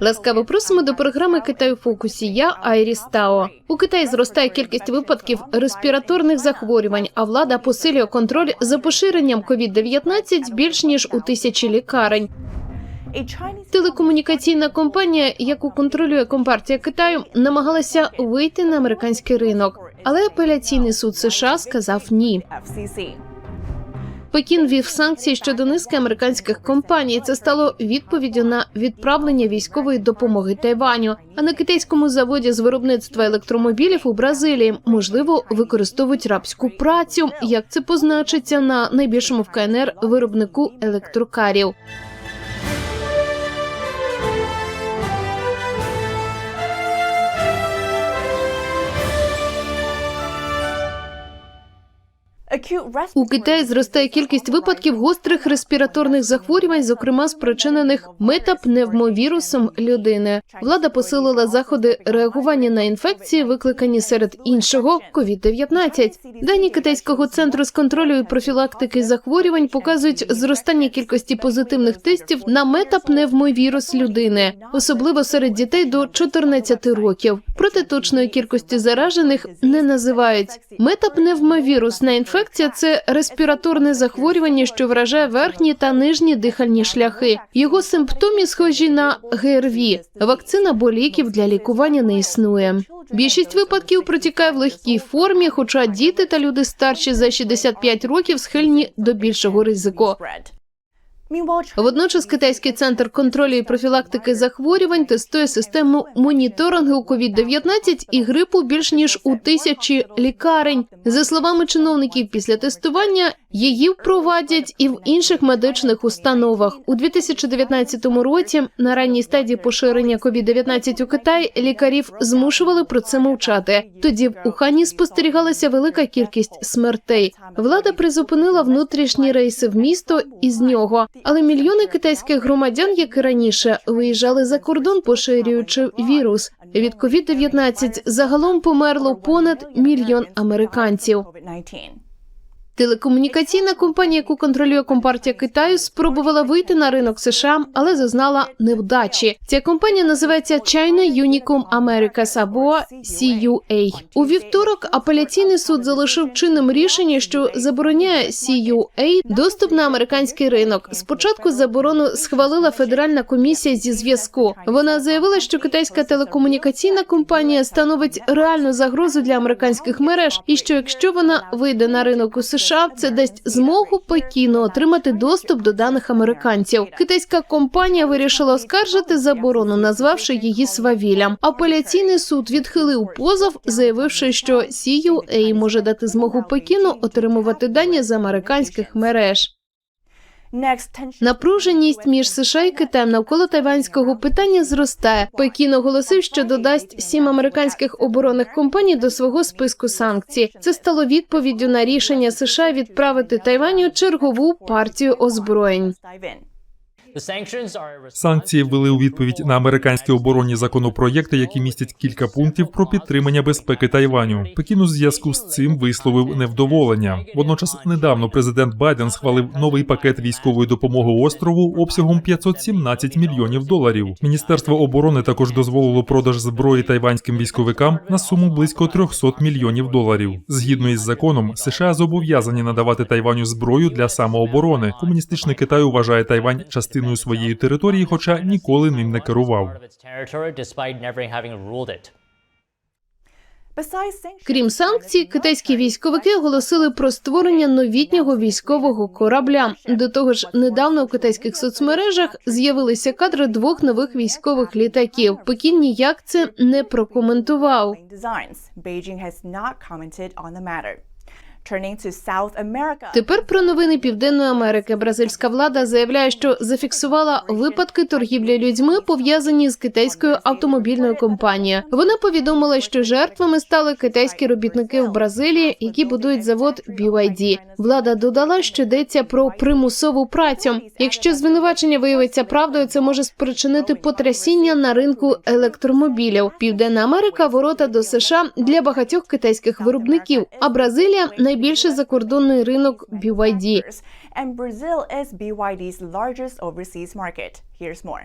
Ласкаво просимо до програми Китай у фокусі. Я Айріс Тао. У Китаї зростає кількість випадків респіраторних захворювань, а влада посилює контроль за поширенням COVID-19 більш ніж у тисячі лікарень. Телекомунікаційна компанія, яку контролює компартія Китаю, намагалася вийти на американський ринок, але апеляційний суд США сказав ні. Пекін вів санкції щодо низки американських компаній. Це стало відповіддю на відправлення військової допомоги Тайваню. А на китайському заводі з виробництва електромобілів у Бразилії можливо використовують рабську працю. Як це позначиться на найбільшому в КНР виробнику електрокарів? У Китаї зростає кількість випадків гострих респіраторних захворювань, зокрема спричинених метапневмовірусом людини. Влада посилила заходи реагування на інфекції, викликані серед іншого COVID-19. Дані китайського центру з контролю і профілактики захворювань показують зростання кількості позитивних тестів на метапневмовірус людини, особливо серед дітей до 14 років. Проте точної кількості заражених не називають. Метапневмовірусна інфекція це респіраторне захворювання, що вражає верхні та нижні дихальні шляхи. Його симптоми схожі на ГРВІ. Вакцина або ліків для лікування не існує. Більшість випадків протікає в легкій формі, хоча діти та люди старші за 65 років схильні до більшого ризику. Водночас китайський центр контролю і профілактики захворювань тестує систему моніторингу COVID-19 і грипу більш ніж у тисячі лікарень. За словами чиновників, після тестування її впровадять і в інших медичних установах у 2019 році. На ранній стадії поширення COVID-19 у Китаї лікарів змушували про це мовчати. Тоді в Ухані спостерігалася велика кількість смертей. Влада призупинила внутрішні рейси в місто із нього, але мільйони китайських громадян, як і раніше, виїжджали за кордон, поширюючи вірус. Від COVID-19 загалом померло понад мільйон американців. Телекомунікаційна компанія, яку контролює компартія Китаю, спробувала вийти на ринок США, але зазнала невдачі. Ця компанія називається China Unicom Americas або CUA. У вівторок апеляційний суд залишив чинним рішення, що забороняє CUA доступ на американський ринок. Спочатку заборону схвалила федеральна комісія зі зв'язку. Вона заявила, що китайська телекомунікаційна компанія становить реальну загрозу для американських мереж, і що якщо вона вийде на ринок у США, США це дасть змогу Пекіну отримати доступ до даних американців. Китайська компанія вирішила оскаржити заборону, назвавши її свавілям. Апеляційний суд відхилив позов, заявивши, що CUA може дати змогу Пекіну отримувати дані з американських мереж. Напруженість між США і Китаєм навколо тайванського питання зростає. Пекін оголосив, що додасть сім американських оборонних компаній до свого списку санкцій. Це стало відповіддю на рішення США відправити Тайваню чергову партію озброєнь. Санкції ввели у відповідь на американські оборонні законопроєкти, які містять кілька пунктів про підтримання безпеки Тайваню. Пекін у зв'язку з цим висловив невдоволення. Водночас, недавно президент Байден схвалив новий пакет військової допомоги острову обсягом 517 мільйонів доларів. Міністерство оборони також дозволило продаж зброї тайванським військовикам на суму близько 300 мільйонів доларів. Згідно із законом, США зобов'язані надавати Тайваню зброю для самооборони. Комуністичний Китай вважає Тайвань частиною частиною своєї території, хоча ніколи ним не керував. Крім санкцій, китайські військовики оголосили про створення новітнього військового корабля. До того ж, недавно у китайських соцмережах з'явилися кадри двох нових військових літаків. Пекін ніяк це не прокоментував. Тепер про новини Південної Америки. Бразильська влада заявляє, що зафіксувала випадки торгівлі людьми, пов'язані з китайською автомобільною компанією. Вона повідомила, що жертвами стали китайські робітники в Бразилії, які будують завод BYD. Влада додала, що йдеться про примусову працю. Якщо звинувачення виявиться правдою, це може спричинити потрясіння на ринку електромобілів. Південна Америка ворота до США для багатьох китайських виробників. А Бразилія найбільший закордонний ринок BYD. And Brazil is BYD's largest overseas market. Here's more.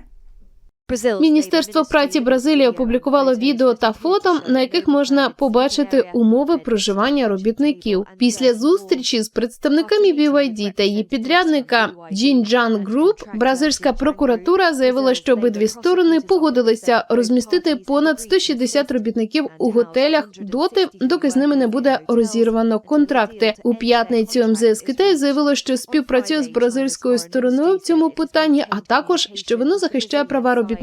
Міністерство праці Бразилії опублікувало відео та фото, на яких можна побачити умови проживання робітників. Після зустрічі з представниками BYD та її підрядника Jinjiang Group, бразильська прокуратура заявила, що обидві сторони погодилися розмістити понад 160 робітників у готелях доти, доки з ними не буде розірвано контракти. У п'ятницю МЗС Китаю заявило, що співпрацює з бразильською стороною в цьому питанні, а також що воно захищає права робітників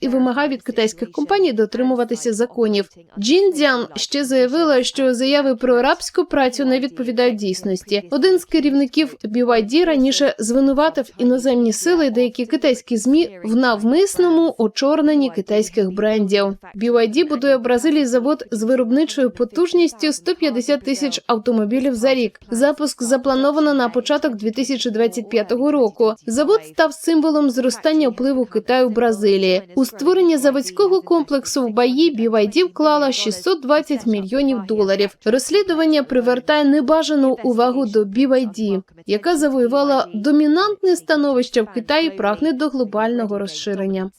і вимагає від китайських компаній дотримуватися законів. Джіндзян ще заявила, що заяви про арабську працю не відповідають дійсності. Один з керівників BYD раніше звинуватив іноземні сили деякі китайські змі в навмисному очорненні китайських брендів. BYD будує в Бразилії завод з виробничою потужністю 150 тисяч автомобілів за рік. Запуск заплановано на початок 2025 року. Завод став символом зростання впливу Китаю в Бразилії. У створення заводського комплексу в Баї BYD вклала 620 мільйонів доларів. Розслідування привертає небажану увагу до BYD, яка завоювала домінантне становище в Китаї, прагне до глобального розширення.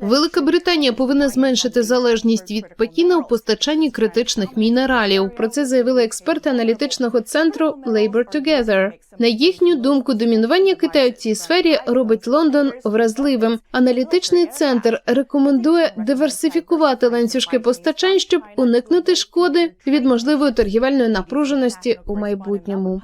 Велика Британія повинна зменшити залежність від Пекіна у постачанні критичних мінералів. Про це заявили експерти аналітичного центру Labor Together. На їхню думку, домінування Китаю в цій сфері робить Лондон вразливим. Аналітичний центр рекомендує диверсифікувати ланцюжки постачань, щоб уникнути шкоди від можливої торгівельної напруженості у майбутньому.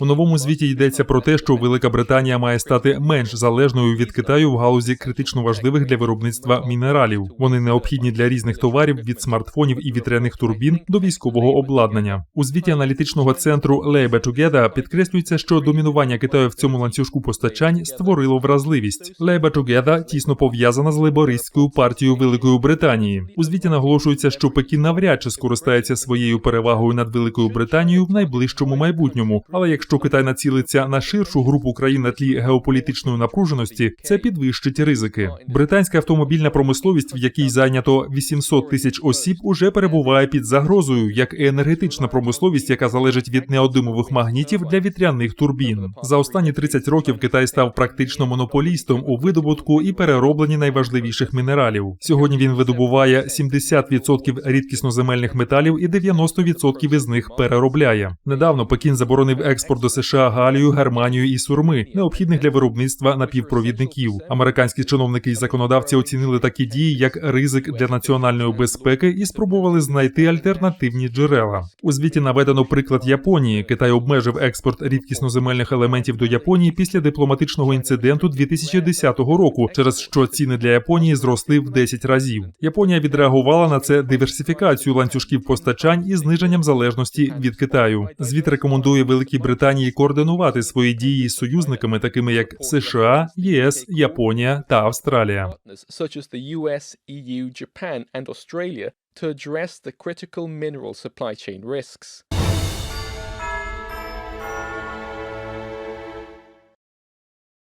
У новому звіті йдеться про те, що Велика Британія має стати менш залежною від Китаю в галузі критично важливих для виробництва мінералів. Вони необхідні для різних товарів від смартфонів і вітряних турбін до військового обладнання. У звіті аналітичного центру Labor Together підкреслюється, що домінування Китаю в цьому ланцюжку постачань створило вразливість. Labor Together тісно пов'язана з лейбористською партією Великої Британії. У звіті наголошується, що Пекін навряд чи скористається своєю перевагою над Великою Британією в найближчому майбутньому. Але якщо Китай націлиться на ширшу групу країн на тлі геополітичної напруженості, це підвищить ризики. Британська автомобільна промисловість, в якій зайнято 800 тисяч осіб, уже перебуває під загрозою, як і енергетична промисловість, яка залежить від неодимових магнітів для вітряних турбін. За останні 30 років Китай став практично монополістом у видобутку і переробленні найважливіших мінералів. Сьогодні він видобуває 70% рідкісноземельних металів і 90% із них переробляє. Недавно Пекін заборонив експорт до США Галію, Германію і Сурми, необхідних для виробництва напівпровідників. Американські чиновники і законодавці оцінили такі дії як ризик для національної безпеки і спробували знайти альтернативні джерела. У звіті наведено приклад Японії. Китай обмежив експорт рідкісноземельних елементів до Японії після дипломатичного інциденту 2010 року, через що ціни для Японії зросли в 10 разів. Японія відреагувала на це диверсифікацію ланцюжків постачань і зниженням залежності від Китаю. Звіт рекомендує Великій Британії координувати свої дії з союзниками, такими як США, ЄС, Японія та Австралія. Australia to address the critical mineral supply chain risks.